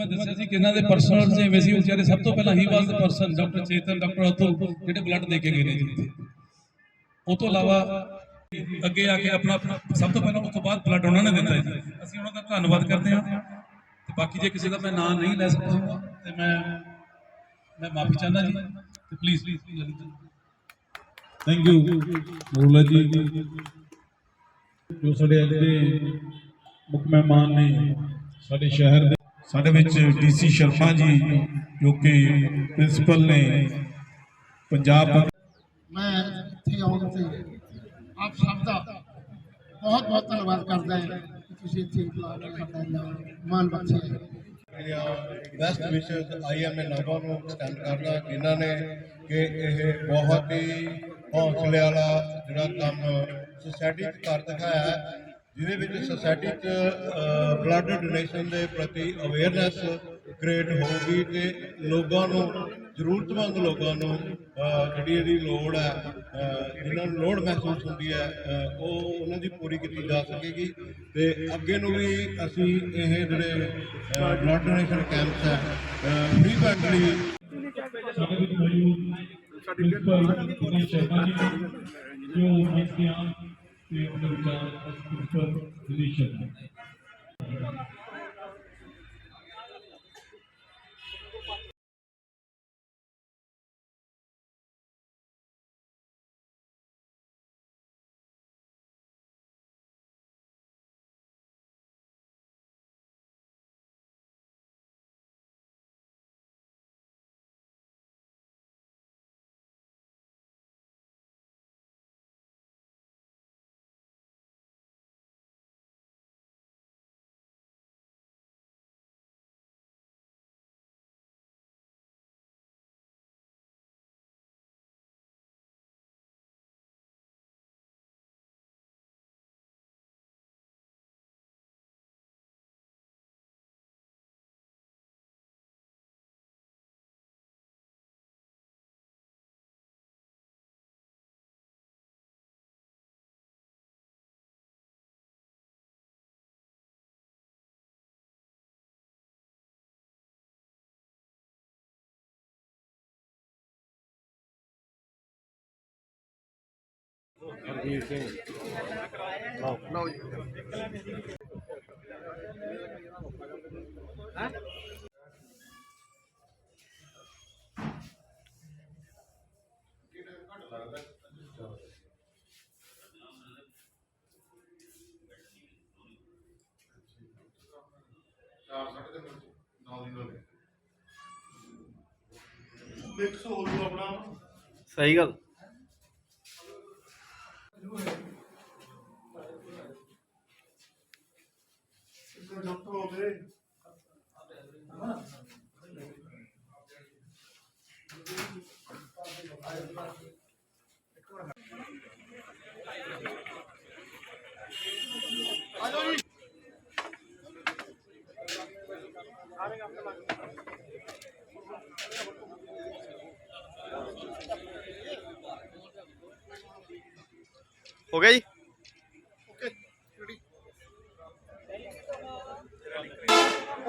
ਮੈਂ ਦੱਸਿਆ ਸੀ ਕਿ ਇਹਨਾਂ ਦੇ ਪਰਸਨਲ ਜਿਵੇਂ ਸੀ ਵਿਚਾਰੇ ਸਭ ਤੋਂ ਪਹਿਲਾਂ ਹੀ ਵਾਸ ਦਾ person doctor Chetan doctor Atul, ਜਿਹੜੇ ਬਲੱਡ ਦੇ ਕੇ ਗਏ ਨੇ ਜੀ ਉਹ ਤੋਂ ਇਲਾਵਾ ਅੱਗੇ ਆ ਕੇ ਆਪਣਾ ਸਭ ਤੋਂ ਪਹਿਲਾਂ ਉਸ ਤੋਂ ਬਾਅਦ ਬਲੱਡ ਉਹਨਾਂ ਨੇ ਦਿੱਤਾ ਜੀ। ਅਸੀਂ ਉਹਨਾਂ ਦਾ ਧੰਨਵਾਦ ਕਰਦੇ ਹਾਂ। ਤੇ ਬਾਕੀ ਜੇ ਕਿਸੇ ਦਾ ਮੈਂ ਨਾਂ ਨਹੀਂ ਲੈ ਸਕਦਾ, ਤੇ ਮੈਂ ਮੈਂ ਮਾਫੀ ਚਾਹੁੰਦਾ ਜੀ। ਤੇ ਪਲੀਜ਼ ਥੈਂਕ ਯੂ ਮੂਲਾ ਜੀ ਜੋ ਸਾਡੇ ਅੱਜ ਦੇ ਮੁੱਖ ਮਹਿਮਾਨ ਨੇ ਸਾਡੇ ਸ਼ਹਿਰ ਦੇ ਸਾਡੇ ਵਿੱਚ ਡੀਸੀ ਸ਼ਰਮਾ ਜੀ ਜੋ ਕਿ ਪ੍ਰਿੰਸੀਪਲ ਨੇ ਪੰਜਾਬ ਮੈਂ ਇੱਥੇ ਆਉਣ ਤੇ ਆਪ ਸਭ ਦਾ ਬਹੁਤ ਬਹੁਤ ਧੰਨਵਾਦ ਕਰਦਾ ਹਾਂ ਕਿ ਤੁਸੀਂ ਇੱਥੇ ਸਾਡਾ ਮਾਣ ਬਖਸ਼ਿਆ ਬੈਸਟ ਵਿਸ਼ੇਸ ਆਈਐਮਏ ਨਾਭਾ ਨੂੰ ਐਕਸਟੈਂਡ ਕਰਦਾ ਜਿਨ੍ਹਾਂ ਨੇ ਕਿ ਇਹ ਬਹੁਤ ਹੀ ਹੌਸਲੇ ਵਾਲਾ ਜਿਹੜਾ ਕੰਮ ਸੁਸਾਇਟੀ 'ਚ ਕਰ ਦਿਖਾਇਆ ਹੈ। ਜਿਹਦੇ ਵਿੱਚ ਸੋਸਾਇਟੀ 'ਚ ਬਲੱਡ ਡੋਨੇਸ਼ਨ ਦੇ ਪ੍ਰਤੀ ਅਵੇਅਰਨੈਸ ਕ੍ਰੀਏਟ ਹੋਊਗੀ ਤੇ ਲੋਕਾਂ ਨੂੰ ਜ਼ਰੂਰਤਮੰਦ ਲੋਕਾਂ ਨੂੰ ਜਿਹੜੀ ਇਹਦੀ ਲੋੜ ਹੈ ਅਹ, ਜਿਨ੍ਹਾਂ ਨੂੰ ਲੋੜ ਮਹਿਸੂਸ ਹੁੰਦੀ ਹੈ ਉਹ ਉਹਨਾਂ ਦੀ ਪੂਰੀ ਕੀਤੀ ਜਾ ਸਕੇਗੀ ਤੇ ਅੱਗੇ ਨੂੰ ਵੀ ਅਸੀਂ ਇਹ ਜਿਹੜੇ ਬਲੱਡ ਡੋਨੇਸ਼ਨ ਕੈਂਪਸ ਹੈ ਫ੍ਰੀਕੁਐਂਟਲੀ ਸਾਡੇ ਵਿੱਚ ਮੌਜੂਦ ਪ੍ਰਿੰਸੀਪਲ ਸ਼ਰਮਾ ਜੀ ਜੋ ਇੱਥੇ ਤੇ ਉਹਨਾਂ ਵਿਚਾਰ ਪ੍ਰਿੰਸੀਪਲ ਦਿਨੇਸ਼ ਸ਼ਰਮਾ ਸਹੀ ਗੱਲ। ਹੋ ਗਿਆ ਜੀ?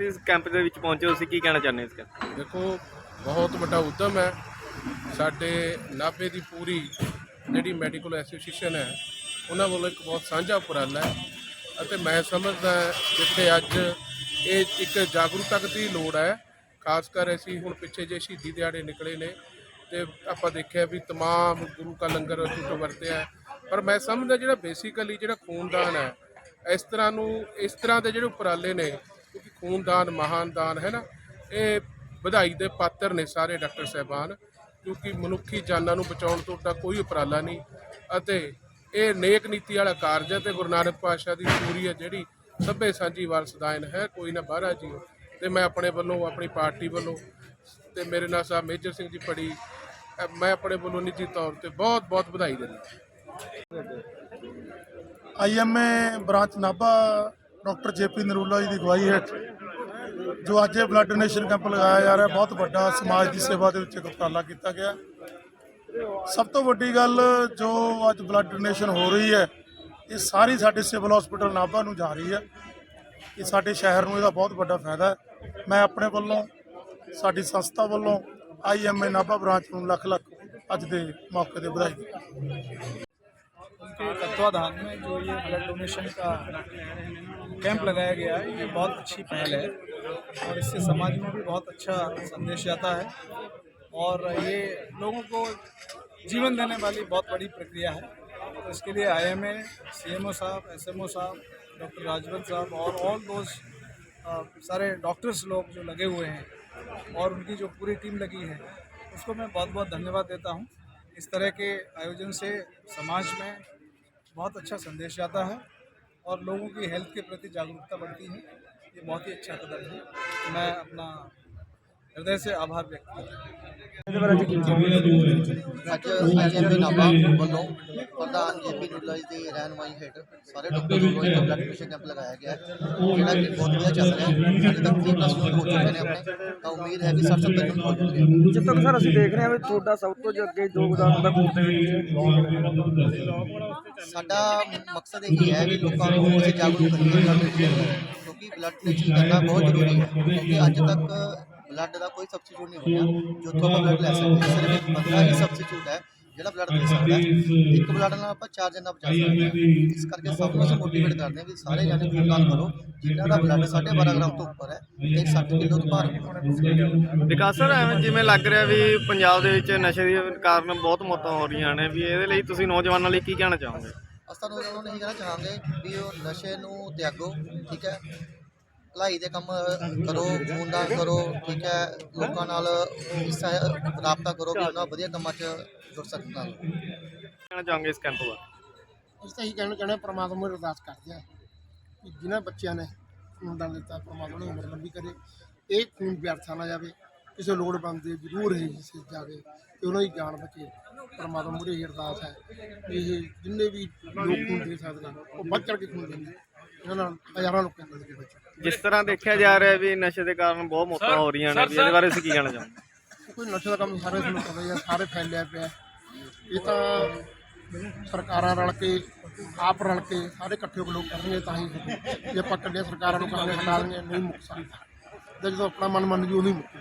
ਅਸੀਂ ਇਸ ਕੈਂਪ ਦੇ ਵਿੱਚ ਪਹੁੰਚੇ ਹੋ, ਤੁਸੀਂ ਕੀ ਕਹਿਣਾ ਚਾਹੁੰਦੇ ਹੋ ਇਸ ਕੈਂਪ ਦੇਖੋ ਬਹੁਤ ਵੱਡਾ ਉਦਮ ਹੈ। ਸਾਡੇ ਨਾਭੇ ਦੀ ਪੂਰੀ ਜਿਹੜੀ ਮੈਡੀਕਲ ਐਸੋਸੀਏਸ਼ਨ ਹੈ ਉਹਨਾਂ ਵੱਲੋਂ ਇੱਕ ਬਹੁਤ ਸਾਂਝਾ ਉਪਰਾਲਾ ਹੈ ਅਤੇ ਮੈਂ ਸਮਝਦਾ ਜਿੱਥੇ ਅੱਜ ਇਹ ਇੱਕ ਜਾਗਰੂਕਤਾ ਦੀ ਲੋੜ ਹੈ ਖਾਸ ਕਰ ਅਸੀਂ ਹੁਣ ਪਿੱਛੇ ਜੇ ਸ਼ਹੀਦੀ ਦਿਹਾੜੇ ਨਿਕਲੇ ਨੇ ਤੇ ਆਪਾਂ ਦੇਖਿਆ ਵੀ ਤਮਾਮ ਗੁਰੂ ਕਾ ਲੰਗਰ ਟੁੱਟ ਵਰਤਿਆ ਪਰ ਮੈਂ ਸਮਝਦਾ ਜਿਹੜਾ ਬੇਸਿਕਲੀ ਜਿਹੜਾ ਖੂਨਦਾਨ ਹੈ ਇਸ ਤਰ੍ਹਾਂ ਨੂੰ ਇਸ ਤਰ੍ਹਾਂ ਦੇ ਜਿਹੜੇ ਉਪਰਾਲੇ ਨੇ ਖੂਨਦਾਨ ਮਹਾਨ ਦਾਨ ਹੈ ਨਾ? ਇਹ ਵਧਾਈ ਦੇ ਪਾਤਰ ਨੇ ਸਾਰੇ ਡਾਕਟਰ ਸਾਹਿਬਾਨ, ਕਿਉਂਕਿ ਮਨੁੱਖੀ ਜਾਨਾਂ ਨੂੰ ਬਚਾਉਣ ਤੋਂ ਤਾਂ ਕੋਈ ਉਪਰਾਲਾ ਨਹੀਂ ਅਤੇ ਇਹ ਨੇਕ ਨੀਤੀ ਵਾਲਾ ਕਾਰਜ ਹੈ ਤੇ ਗੁਰੂ ਨਾਨਕ ਪਾਤਸ਼ਾਹ ਦੀ ਸੂਰੀ ਹੈ ਜਿਹੜੀ ਸਭੇ ਸਾਂਝੀ ਵਾਰਸਦਾਇਨ ਹੈ, ਕੋਈ ਨਾ ਬਾਹਰਾ ਜੀ ਤੇ ਮੈਂ ਆਪਣੇ ਵੱਲੋਂ, ਆਪਣੀ ਪਾਰਟੀ ਵੱਲੋਂ ਤੇ ਮੇਰੇ ਨਾਲ ਸਾਹਿਬ ਮੇਜਰ ਸਿੰਘ ਜੀ ਪੜੀ ਮੈਂ ਆਪਣੇ ਵੱਲੋਂ ਨਿੱਜੀ ਤੌਰ ਤੇ ਬਹੁਤ ਬਹੁਤ ਵਧਾਈ ਦਿੰਦਾ। IMA branch Nabha doctor JP Narula ji ਦੀ ਅਗਵਾਈ ਹੇਠ ਜੋ ਅੱਜ ਇਹ ਬਲੱਡ ਡੋਨੇਸ਼ਨ ਕੈਂਪ ਲਗਾਇਆ ਜਾ ਰਿਹਾ ਬਹੁਤ ਵੱਡਾ ਸਮਾਜ ਦੀ ਸੇਵਾ ਦੇ ਵਿੱਚ ਇੱਕ ਉਪਰਾਲਾ ਕੀਤਾ ਗਿਆ ਸਭ ਤੋਂ ਵੱਡੀ ਗੱਲ ਜੋ ਅੱਜ ਬਲੱਡ ਡੋਨੇਸ਼ਨ ਹੋ ਰਹੀ ਹੈ ਇਹ ਸਾਰੀ ਸਾਡੇ ਸਿਵਲ ਹਸਪੀਟਲ ਨਾਭਾ ਨੂੰ ਜਾ ਰਹੀ ਹੈ ਇਹ ਸਾਡੇ ਸ਼ਹਿਰ ਨੂੰ ਇਹਦਾ ਬਹੁਤ ਵੱਡਾ ਫਾਇਦਾ ਹੈ ਮੈਂ ਆਪਣੇ ਵੱਲੋਂ ਸਾਡੀ ਸੰਸਥਾ ਵੱਲੋਂ ਆਈਐਮਏ ਨਾਭਾ ਬ੍ਰਾਂਚ ਨੂੰ ਲੱਖ ਲੱਖ ਅੱਜ ਦੇ ਮੌਕੇ ਤੇ ਵਧਾਈ ਦਿੰਦਾ उनके तत्वाधान में जो ये ब्लड डोनेशन का कैंप लगाया गया है। ये बहुत अच्छी पहल है और इससे समाज में भी बहुत अच्छा संदेश जाता है और ये लोगों को जीवन देने वाली बहुत बड़ी प्रक्रिया है। तो इसके लिए I M A C M O साहब एस एम ओ साहब, डॉक्टर राजवंत साहब और ऑल दोज सारे डॉक्टर्स लोग जो लगे हुए हैं और उनकी जो पूरी टीम लगी है, उसको मैं बहुत बहुत धन्यवाद देता हूँ। इस तरह के आयोजन से समाज में बहुत अच्छा संदेश जाता है। और लोगों की हेल्थ के प्रति जागरूकता बढ़ती है ये बहुत ही अच्छा कदम है मैं अपना हृदय से आभार व्यक्त करता हूँ ਅੱਜ ਆਈਐਮਏ ਨਾਭਾ ਵੱਲੋਂ ਪ੍ਰਧਾਨ ਜੇਪੀ ਨੁੱਲਾ ਜੀ ਦੀ ਰਹਿਨਮਾਈ ਹੇਠ ਸਾਰੇ ਡਾਕਟਰ ਵੱਲੋਂ ਇੱਕ ਬਲੱਡ ਪ੍ਰੈਸ਼ਰ ਕੈਂਪ ਲਗਾਇਆ ਗਿਆ ਹੈ ਜਿਹੜਾ ਕਿ ਬਹੁਤ ਵਧੀਆ ਚੱਲ ਰਿਹਾ ਹੈ। ਅਜੇ ਤੱਕ 30 ਪਲੱਸ ਹੋ ਚੁੱਕੇ ਨੇ ਆਪਣੇ। ਤਾਂ ਉਮੀਦ ਹੈ ਕਿ 60 70 ਤੱਕ ਹੋ ਜਾਣਗੇ ਜਿੱਥੇ ਤੱਕ ਸਰ ਅਸੀਂ ਦੇਖ ਰਹੇ ਹਾਂ ਵੀ ਤੁਹਾਡਾ ਸਭ ਤੋਂ ਜੋ ਅੱਗੇ ਯੋਗਦਾਨ ਹੁੰਦਾ ਖੂਨ ਦੇ ਵਿੱਚ ਸਾਡਾ ਮਕਸਦ ਇਹ ਹੀ ਵੀ ਲੋਕਾਂ ਨੂੰ ਅਸੀਂ ਜਾਗਰੂਕ ਕਰੀਏ ਕਿਉਂਕਿ ਬਲੱਡ ਪ੍ਰੈਸ਼ਰ ਕਰਨਾ ਬਹੁਤ ਜ਼ਰੂਰੀ ਹੈ। ਕਿਉਂਕਿ ਅੱਜ ਤੱਕ ਬਲੱਡ ਦਾ ਕੋਈ ਸਬਸਟੀਟਿਊਟ ਨਹੀਂ ਬਣਿਆ। ਜੋ ਤੋਂ ਬਲੱਡ ਲੈ ਸਕਦੇ ਹਾਂ ਸਿਰਫ ਇੱਕ ਬੰਦਾ ਹੀ ਸਬਸਟੀਟਿਊਟ ਹੈ ਜਿਹੜਾ ਬਲੱਡ ਦੇ ਸਕਦਾ ਹੈ। ਇੱਕ ਬਲੱਡ ਨਾਲ ਆਪਾਂ ਚਾਰ ਜਨਾਂ ਬਚਾ ਸਕਦੇ ਹਾਂ। ਇਸ ਕਰਕੇ ਸਭ ਨੂੰ ਅਸੀਂ ਮੋਟੀਵੇਟ ਕਰਦੇ ਹਾਂ ਵੀ ਸਾਰੇ ਜਾਣੇ ਖੂਨਦਾਨ ਕਰੋ। ਜਿਨ੍ਹਾਂ ਦਾ ਬਲੱਡ 12.5 ਗ੍ਰਾਮ ਤੋਂ ਉੱਪਰ ਹੈ ਤੇ 60 ਕਿਲੋ ਤੋਂ ਭਾਰ ਵਿਕਾਸ ਸਰ ਐਵੇਂ ਜਿਵੇਂ ਲੱਗ ਰਿਹਾ ਵੀ ਪੰਜਾਬ ਦੇ ਵਿੱਚ ਨਸ਼ੇ ਦੇ ਕਾਰਨ ਬਹੁਤ ਮੌਤਾਂ ਹੋ ਰਹੀਆਂ ਨੇ ਵੀ ਇਹਦੇ ਲਈ ਤੁਸੀਂ ਨੌਜਵਾਨਾਂ ਲਈ ਕੀ ਕਹਿਣਾ ਚਾਹੋਗੇ? ਅਸਾਂ ਨੂੰ ਇਹ ਕਹਿਣਾ ਚਾਹਾਂਗੇ ਵੀ ਉਹ ਨਸ਼ੇ ਨੂੰ ਤਿਆਗੋ ਠੀਕ ਹੈ? ਭਲਾਈ ਦੇ ਕੰਮ ਕਰੋ ਖੂਨਦਾਨ ਕਰੋ ਠੀਕ ਹੈ? ਲੋਕਾਂ ਨਾਲ ਇਸ ਰਾਬਤਾ ਕਰੋ ਵੀ ਉਹਨਾਂ ਵਧੀਆ ਕੰਮਾਂ 'ਚ ਜੁੜ ਸਕਣ ਕਹਿਣਾ ਚਾਹੋਗੇ ਇਸ ਕੈਂਪ ਬਾਰੇ? ਅਸੀਂ ਤਾਂ ਇਹੀ ਕਹਿਣਾ ਚਾਹੁੰਦੇ ਹਾਂ ਪ੍ਰਮਾਤਮਾ ਨੂੰ ਅਰਦਾਸ ਕਰਦੇ ਹਾਂ ਕਿ ਜਿਨ੍ਹਾਂ ਬੱਚਿਆਂ ਨੇ ਖੂਨਦਾਨ ਦਿੱਤਾ ਪ੍ਰਮਾਤਮਾ ਨੂੰ ਉਮਰ ਲੰਬੀ ਕਰੇ। ਇਹ ਖੂਨ ਵਿਅਰਥਾ ਨਾ ਜਾਵੇ ਕਿਸੇ ਲੋੜਵੰਦ ਦੇ ਜ਼ਰੂਰ ਇਹ ਜਿਸੇ ਜਾਵੇ ਤੇ ਉਹਨਾਂ ਦੀ ਜਾਨ ਬਚੇ। ਪ੍ਰਮਾਤਮਾ ਮੂਹਰੇ ਇਹ ਅਰਦਾਸ ਹੈ ਕਿ ਇਹ ਜਿੰਨੇ ਵੀ ਲੋਕ ਖੂਨ ਦੇ ਸਕਦੇ ਨੇ ਉਹ ਵੱਧ ਚੜ੍ਹ ਕੇ ਖੂਨ ਦੇਣ। ਇਹਨਾਂ ਨਾਲ ਹਜ਼ਾਰਾਂ ਲੋਕਾਂ ਦੀ ਬਚੇ। ਜਿਸ ਤਰ੍ਹਾਂ ਦੇਖਿਆ ਜਾ ਰਿਹਾ ਵੀ ਨਸ਼ੇ ਦੇ ਕਾਰਨ ਬਹੁਤ ਮੌਤਾਂ ਹੋ ਰਹੀਆਂ ਨੇ ਵੀ ਇਹਦੇ ਬਾਰੇ ਤੁਸੀਂ ਕੀ ਕਹਿਣਾ ਚਾਹੋਗੇ ਕੋਈ ਨਸ਼ੇ ਦਾ ਕੰਮ ਸਾਰੇ ਤੁਹਾਨੂੰ ਪਤਾ ਹੀ ਆ ਸਾਰੇ ਫੈਲਿਆ ਪਿਆ। ਇਹ ਤਾਂ ਸਰਕਾਰਾਂ ਰਲ ਕੇ ਆਪ ਰਲ ਕੇ ਸਾਰੇ ਇਕੱਠੇ ਹੋ ਕੇ ਲੋਕ ਕਰਨਗੇ ਤਾਂ ਹੀ। ਜੇ ਆਪਾਂ ਇਕੱਲੇ ਸਰਕਾਰਾਂ ਨੂੰ ਕਹਾਂਗੇ ਹਟਾ ਦੇਣਗੇ ਨਹੀਂ ਮੁੱਕ ਸਕਦਾ। ਤੇ ਜਦੋਂ ਆਪਣਾ ਮਨ ਮੰਨ ਜੂ ਹੀ ਮੁੱਕੂ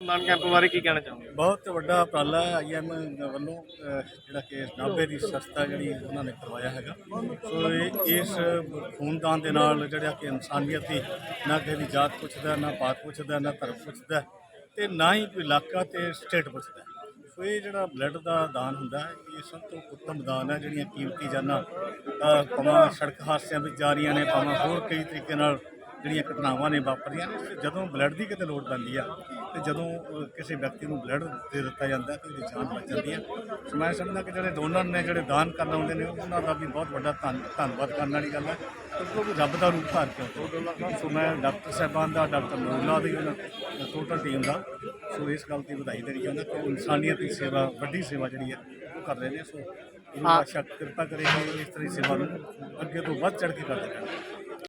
ਖੂਨਦਾਨ ਕੈਂਪ ਬਾਰੇ ਕੀ ਕਹਿਣਾ ਚਾਹੁੰਦੇ ਬਹੁਤ ਵੱਡਾ ਉਪਰਾਲਾ ਹੈ ਆਈਐਮ ਵੱਲੋਂ ਅਹ, ਜਿਹੜਾ ਕਿ ਨਾਭੇ ਦੀ ਸੰਸਥਾ ਜਿਹੜੀ ਉਹਨਾਂ ਨੇ ਕਰਵਾਇਆ ਹੈਗਾ। ਸੋ ਇਹ ਇਸ ਖੂਨਦਾਨ ਦੇ ਨਾਲ ਜਿਹੜਾ ਕਿ ਇਨਸਾਨੀਅਤ ਦੀ ਨਾ ਕਿਸੇ ਦੀ ਜਾਤ ਪੁੱਛਦਾ ਨਾ ਪਾਤ ਪੁੱਛਦਾ ਨਾ ਧਰਮ ਪੁੱਛਦਾ ਤੇ ਨਾ ਹੀ ਕੋਈ ਇਲਾਕਾ ਤੇ ਸਟੇਟ ਪੁੱਛਦਾ। ਸੋ ਇਹ ਜਿਹੜਾ ਬਲੱਡ ਦਾ ਦਾਨ ਹੁੰਦਾ ਹੈ ਇਹ ਸਭ ਤੋਂ ਉੱਤਮ ਦਾਨ ਹੈ ਜਿਹੜੀਆਂ ਕੀਮਤੀ ਜਾਨਾਂ ਅਹ, ਭਾਵੇਂ ਸੜਕ ਹਾਦਸਿਆਂ ਵਿੱਚ ਜਾ ਰਹੀਆਂ ਨੇ ਭਾਵੇਂ ਹੋਰ ਕਈ ਤਰੀਕੇ ਨਾਲ ਜਿਹੜੀਆਂ ਘਟਨਾਵਾਂ ਨੇ ਵਾਪਰੀਆਂ ਨੇ ਜਦੋਂ ਬਲੱਡ ਦੀ ਕਿਤੇ ਲੋੜ ਪੈਂਦੀ ਆ ਤੇ ਜਦੋਂ ਕਿਸੇ ਵਿਅਕਤੀ ਨੂੰ ਬਲੱਡ ਦੇ ਦਿੱਤਾ ਜਾਂਦਾ ਤੇ ਉਹਦੀ ਜਾਨ ਬਚ ਜਾਂਦੀ ਆ ਸੋ ਮੈਂ ਸਮਝਦਾ ਕਿ ਜਿਹੜੇ ਡੋਨਰ ਨੇ ਜਿਹੜੇ ਦਾਨ ਕਰਨ ਆਉਂਦੇ ਨੇ ਉਹਨਾਂ ਦਾ ਵੀ ਬਹੁਤ ਵੱਡਾ ਧੰਨ ਧੰਨਵਾਦ ਕਰਨ ਵਾਲੀ ਗੱਲ ਹੈ। ਕਿਉਂਕਿ ਰੱਬ ਦਾ ਰੂਪ ਧਾਰ ਕੇ। ਸੋ ਮੈਂ ਡਾਕਟਰ ਸਾਹਿਬਾਨ ਦਾ ਡਾਕਟਰ ਮੋਲਾ ਦੀ ਉਹਨਾਂ ਟੋਟਲ ਟੀਮ ਦਾ ਸੋ ਇਸ ਗੱਲ ਦੀ ਵਧਾਈ ਦੇਣੀ ਚਾਹੁੰਦਾ ਕਿ ਇਨਸਾਨੀਅਤ ਦੀ ਸੇਵਾ ਵੱਡੀ ਸੇਵਾ ਜਿਹੜੀ ਹੈ ਉਹ ਕਰ ਰਹੇ ਨੇ। ਸੋ ਗੁਰੂ ਪਾਤਸ਼ਾਹ ਕਿਰਪਾ ਕਰੇ ਕਿ ਇਸ ਤਰ੍ਹਾਂ ਦੀ ਸੇਵਾ ਨੂੰ ਅੱਗੇ ਤੋਂ ਵੱਧ ਚੜ੍ਹ ਕੇ ਕਰਦੇ ਰਹਿਣ।